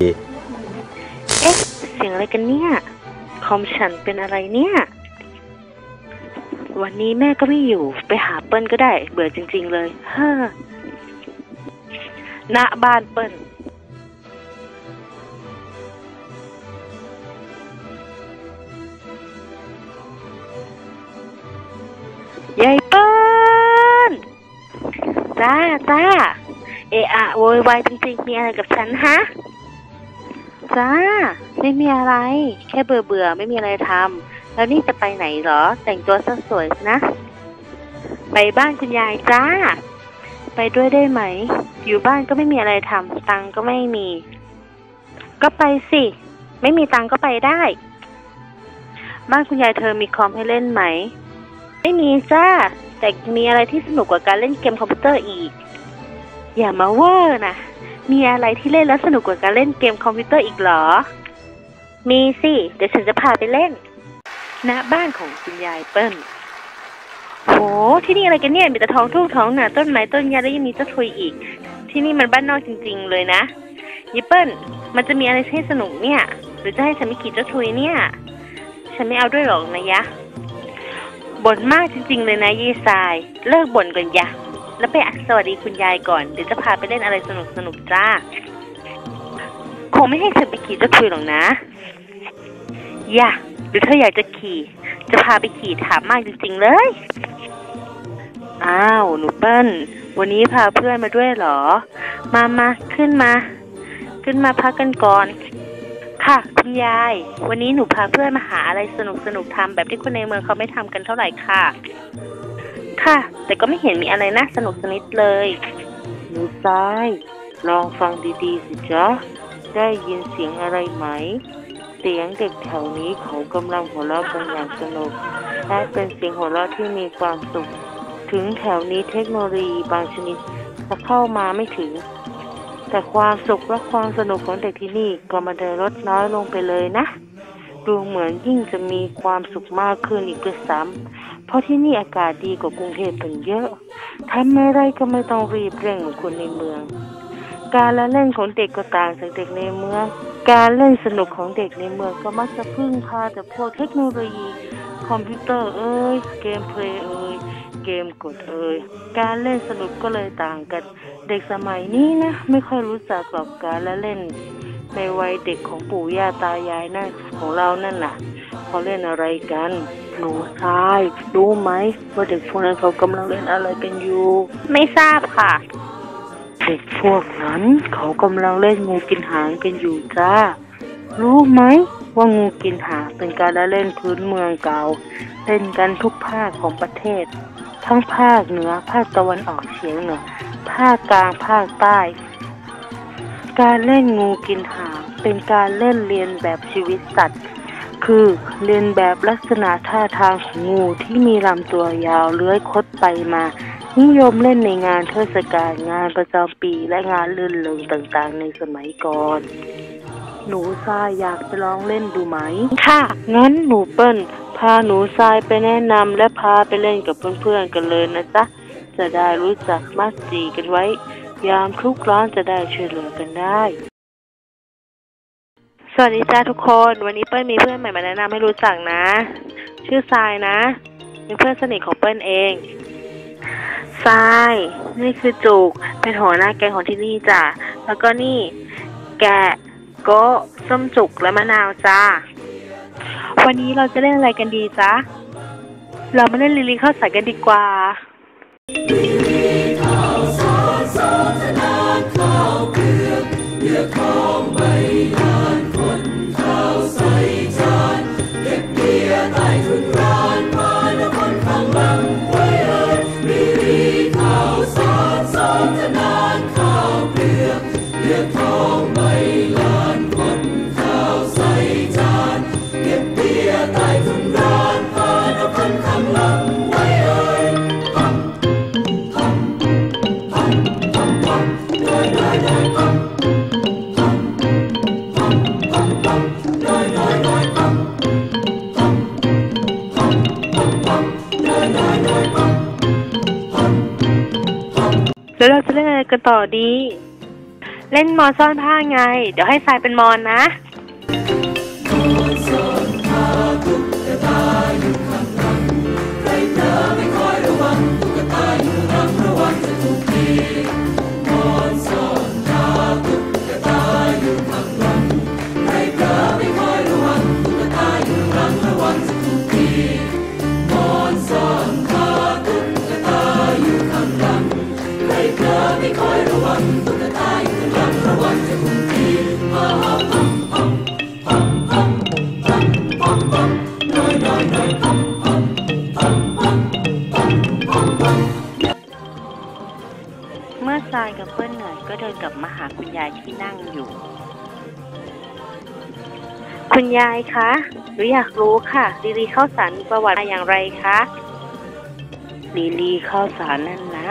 เอ๊ะ เสียงอะไรกันเนี่ย คอมฉันเป็นอะไรเนี่ย วันนี้แม่ก็ไม่อยู่ ไปหาเปิ้ลก็ได้ เบื่อจริง ๆ เลย เฮ้อณบ้านเปิ้ลยายเปิ้ลจ้าจ้าเอะอะโวยวายจริงๆ มีอะไรกับฉันฮะ จ้า ไม่มีอะไร แค่เบื่อเบื่อไม่มีอะไรทำแล้วนี่จะไปไหนเหรอ แต่งตัวซะสวยนะ ไปบ้านคุณยายจ้า ไปด้วยได้ไหม อยู่บ้านก็ไม่มีอะไรทำตังก็ไม่มี ก็ไปสิ ไม่มีตังก็ไปได้ บ้านคุณยายเธอมีคอมให้เล่นไหม ไม่มีจ้า แต่มีอะไรที่สนุกกว่าการเล่นเกมคอมพิวเตอร์อีก อย่ามาเวอร์นะ มีอะไรที่เล่นแล้วสนุกกว่าการเล่นเกมคอมพิวเตอร์อีกเหรอ มีสิ เดี๋ยวฉันจะพาไปเล่น ณ บ้านของคุณยายเปิ้ล โห ที่นี่อะไรกันเนี่ย มีแต่ท้องทุ่งท้องนาต้นไม้ต้นหญ้าแล้วยังมีเจ้าทุยอีก ที่นี่มันบ้านนอกจริง ๆ เลยนะยิปเปิ้ล มันจะมีอะไรให้สนุกเนี่ย หรือจะให้ฉันไม่ขี่เจ้าทุยเนี่ย ฉันไม่เอาด้วยหรอกนะยะ บ่นมากจริง ๆ เลยนะยี่ทราย เลิกบ่นก่อนยะ แล้วไปอักสวัสดีคุณยายก่อนเดี๋ยวจะพาไปเล่นอะไรสนุกสนุกจ้า คงไม่ให้เธอไปขี่เจ้าทุยหรอกนะ อย่าหรือเธออยากจะขี่ จะพาไปขี่ถามมากจริงๆเลย อ้าวหนูเปิ้ลวันนี้พาเพื่อนมาด้วยเหรอ มามาขึ้นมา ขึ้นมาพักกันก่อนค่ะคุณยาย วันนี้หนูพาเพื่อนมาหาอะไรสนุกสนุกทำแบบที่คนในเมืองเขาไม่ทำกันเท่าไหร่ค่ะ ค่ะ แต่ก็ไม่เห็นมีอะไรน่าสนุกสนิทเลยหนูซ้าย ลองฟังดีๆสิจ๊ะ ได้ยินเสียงอะไรไหม เสียงเด็กแถวนี้เขากำลังหัวเราะกันอย่างสนุกและเป็นเสียงหัวเราะที่มีความสุข ถึงแถวนี้เทคโนโลยีบางชนิดจะเข้ามาไม่ถึง แต่ความสุขและความสนุกของเด็กที่นี่ก็มาได้ลดน้อยลงไปเลยนะ ดูเหมือนยิ่งจะมีความสุขมากขึ้นอีกด้วยซ้ำ เพราะที่นี่อากาศดีกว่ากรุงเทพเป็นเยอะทำอะไรก็ไม่ต้องรีบเร่งเหมือนคนในเมือง การละเล่นของเด็กก็ต่างจากเด็กในเมือง การเล่นสนุกของเด็กในเมืองก็มักจะพึ่งพาแต่พวกเทคโนโลยีคอมพิวเตอร์เอ่ยเกมเพลย์เอ่ยเกมกดเอ่ยการเล่นสนุกก็เลยต่างกัน เด็กสมัยนี้นะ ไม่ค่อยรู้จักหรอกการละเล่น ในวัยเด็กของปู่ย่าตายายนั่นของเรานั่นน่ะ เขาเล่นอะไรกัน หนูชายรู้ไหมว่าเด็กพวกนั้นเขากำลังเล่นอะไรกันอยู่ ไม่ทราบค่ะ เด็กพวกนั้นเขากำลังเล่นงูกินหางกันอยู่จ้า รู้ไหมว่างูกินหางเป็นการละเล่นพื้นเมืองเก่า เล่นกันทุกภาคของประเทศ ทั้งภาคเหนือภาคตะวันออกเฉียงเหนือภาคกลางภาคใต้ การเล่นงูกินหางเป็นการเล่นเรียนแบบชีวิตสัตว์ คือเรียนแบบลักษณะท่าทางของงูที่มีลำตัวยาวเลื้อยคดไปมา นิยมเล่นในงานเทศกาลงานประจำปีและงานลื่นเริงต่างๆ ในสมัยก่อน หนูทรายอยากไปลองเล่นดูไหม ค่ะ งั้นหนูเปิ้ลพาหนูทรายไปแนะนำและพาไปเล่นกับเพื่อนๆกันเลยนะจ๊ะ จะได้รู้จักมักจีกันไว้ ยามทุกร้อนจะได้ช่วยเหลือกันได้ วัสดีจ้าทุกคน วันนี้เปิ้ลมีเพื่อนใหม่มาแนะนำให้รู้จักนะ ชื่อทรายนะ เป็นเพื่อนสนิทของเปิ้ลเองทราย นี่คือจุก เป็นหัวหน้าแกงของที่นี่จ้ะ แล้วก็นี่ แกะโกะส้มจุกและมะนาวจ้า วันนี้เราจะเล่นอะไรกันดีจ๊ะ เรามาเล่นลิลิข้าวสายกันดีกว่า กันต่อดี เล่นมอซ่อนผ้าไง เดี๋ยวให้ทรายเป็นมอนนะ กับมาหาคุณยายที่นั่งอยู่ คุณยายคะหนูอยากรู้ค่ะลีลีเข้าสารมีประวัติมาอย่างไรคะลีลีเข้าสารนั่นนะ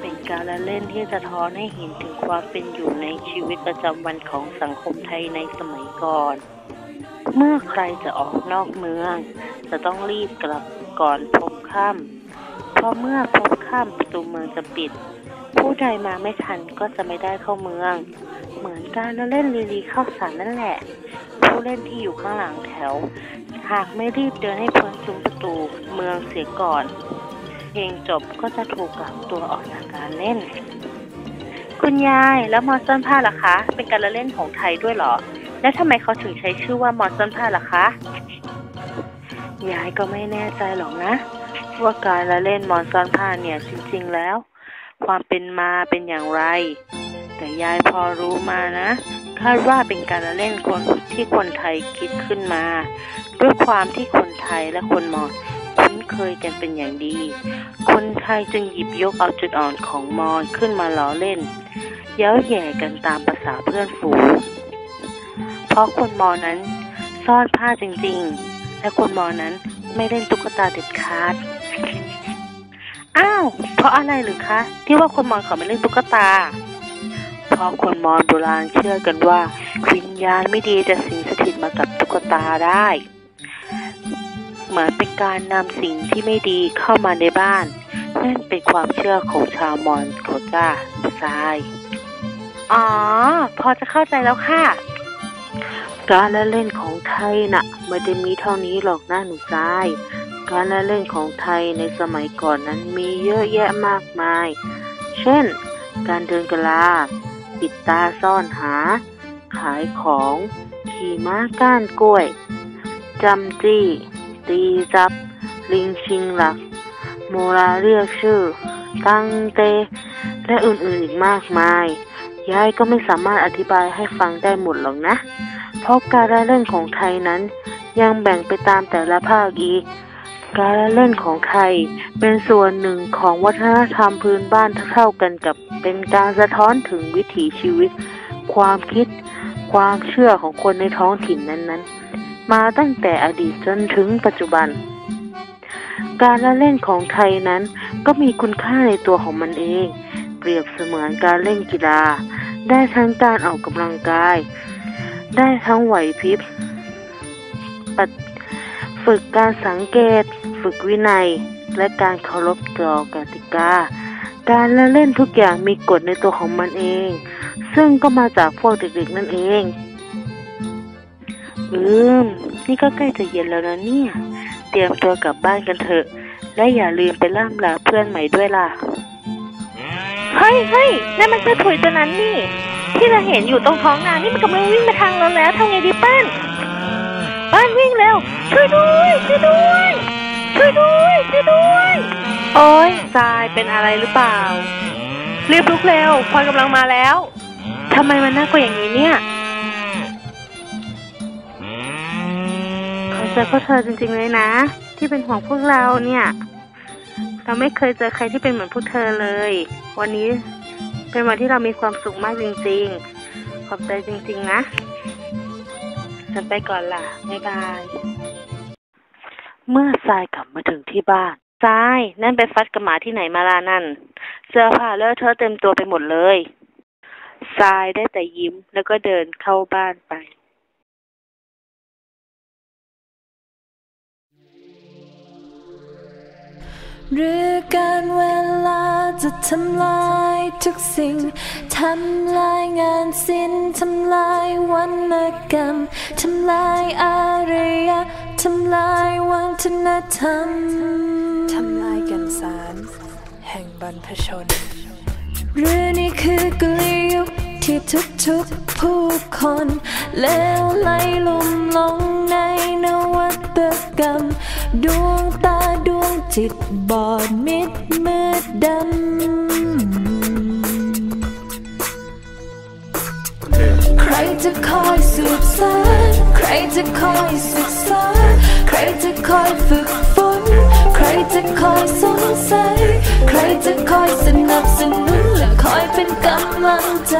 เป็นการละเล่นที่สะท้อนให้เห็นถึงความเป็นอยู่ในชีวิตประจำวันของสังคมไทยในสมัยก่อน เมื่อใครจะออกนอกเมือง จะต้องรีบกลับก่อนพบค่ำเพราะเมื่อพบค่ำประตูเมืองจะปิด ผู้ใดมาไม่ทันก็จะไม่ได้เข้าเมือง เหมือนการเล่นลีลีเข้าสารนั่นแหละ ผู้เล่นที่อยู่ข้างหลังแถว หากไม่รีบเดินให้พ้นซุ้มประตูเมืองเสียก่อน เพลงจบก็จะถูกกลับตัวออกจากการเล่น คุณยายแล้วมอนซ่อนผ้าล่ะคะ เป็นการละเล่นของไทยด้วยเหรอ และทำไมเขาถึงใช้ชื่อว่ามอนซ่อนผ้าล่ะคะ ยายก็ไม่แน่ใจหรอกนะ ว่าการละเล่นมอนซอนผ้าเนี่ยจริง ๆ แล้ว ความเป็นมาเป็นอย่างไร แต่ยายพอรู้มานะ คาดว่าเป็นการเล่นคนที่คนไทยคิดขึ้นมา ด้วยความที่คนไทยและคนมอญคุ้นเคยกันเป็นอย่างดี คนไทยจึงหยิบยกเอาจุดอ่อนของมอญขึ้นมาล้อเล่น เย้าแย่กันตามภาษาเพื่อนฝูง เพราะคนมอญนั้นซ่อนผ้าจริงๆ และคนมอญนั้นไม่เล่นตุ๊กตาเด็ดขาด อ้าว เพราะอะไรหรือคะ ที่ว่าคนมอญเขาไม่เล่นตุ๊กตา เพราะคนมอญโบราณเชื่อกันว่า วิญญาณไม่ดีจะสิงสถิตมากับตุ๊กตาได้ เหมือนเป็นการนำสิ่งที่ไม่ดีเข้ามาในบ้านนั่นเป็นความเชื่อของชาวมอญเขาจ้าทราย อ๋อ พอจะเข้าใจแล้วค่ะ การละเล่นของไทยน่ะไม่ได้มีเท่านี้หรอกนะหนูทราย การละเล่นของไทยในสมัยก่อนนั้นมีเยอะแยะมากมาย เช่น การเดินกะลา ปิดตาซ่อนหา ขายของ ขี่ม้าก้านกล้วย จำจี้ ตีจับ ลิงชิงหลัก โมราเรียกชื่อ ตั้งเต และอื่นๆอีกมากมาย ยายก็ไม่สามารถอธิบายให้ฟังได้หมดหรอกนะ เพราะการละเล่นของไทยนั้นยังแบ่งไปตามแต่ละภาคอีก การละเล่นของไทย เป็นส่วนหนึ่งของวัฒนธรรมพื้นบ้านเท่ากันกับเป็นการสะท้อนถึงวิถีชีวิต ความคิด ความเชื่อของคนในท้องถิ่นนั้นๆ มาตั้งแต่อดีตจนถึงปัจจุบัน การละเล่นของไทยนั้นก็มีคุณค่าในตัวของมันเอง เปรียบเสมือนการเล่นกีฬา ได้ทั้งการออกกำลังกาย ได้ทั้งไหวพริบปฏิ ฝึกการสังเกต ฝึกวินัย และการเคารพต่อกติกา การละเล่นทุกอย่างมีกฎในตัวของมันเอง ซึ่งก็มาจากพวกเด็กๆนั่นเองอืมนี่ก็ใกล้จะเย็นแล้วนะเนี่ย เตรียมตัวกลับบ้านกันเถอะ และอย่าลืมไปล่ำลาเพื่อนใหม่ด้วยล่ะ เฮ้ยเฮ้ยนั่นมันคือถุยตัวนั้นนี่ ที่เราเห็นอยู่ตรงท้องนานี่มันกำลังวิ่งมาทางเราแล้วทำไงดีเป้น ป้านวิ่งเร็ว ช่วยด้วยช่วยด้วย ช่วยด้วยช่วยด้วย โอ้ยทรายเป็นอะไรหรือเปล่า รีบลุกเร็วควันกำลังมาแล้วทำไมมันน่ากลัวอย่างนี้เนี่ยขอเจอพวกเธอจริงๆเลยนะ ที่เป็นห่วงพวกเราเนี่ย เราไม่เคยเจอใครที่เป็นเหมือนพวกเธอเลย วันนี้เป็นวันที่เรามีความสุขมากจริงขอบใจจริง ๆ นะ ฉันไปก่อนล่ะ บ๊ายบาย เมื่อทรายกลับมาถึงที่บ้านทรายนั่นไปฟัดกับหมาที่ไหนมาล่ะนั่น เสื้อผ้าเลอะเทอะเต็มตัวไปหมดเลยทรายได้แต่ยิ้มแล้วก็เดินเข้าบ้านไปหรือการเวลา จะทำลายทุกสิ่ง ทำลายงานศิลป์ทำลายวรรณกรรม ทำลายอารยะ ทำลายวัฒนธรรม ทำลายกันสารแห่งบรรพชน หรือนี่คือกลยุคที่ทุกๆผู้คนเลวไหลลุ่มลงในนวัตกรรมดวงตาดวง จิตบอดมิดมืดดำ ใครจะคอยสืบสานใครจะคอยศึกษา ใครจะคอยฝึกฝน ใครจะคอยสงสัย ใครจะคอยสนับสนุนและคอยเป็นกำลังใจ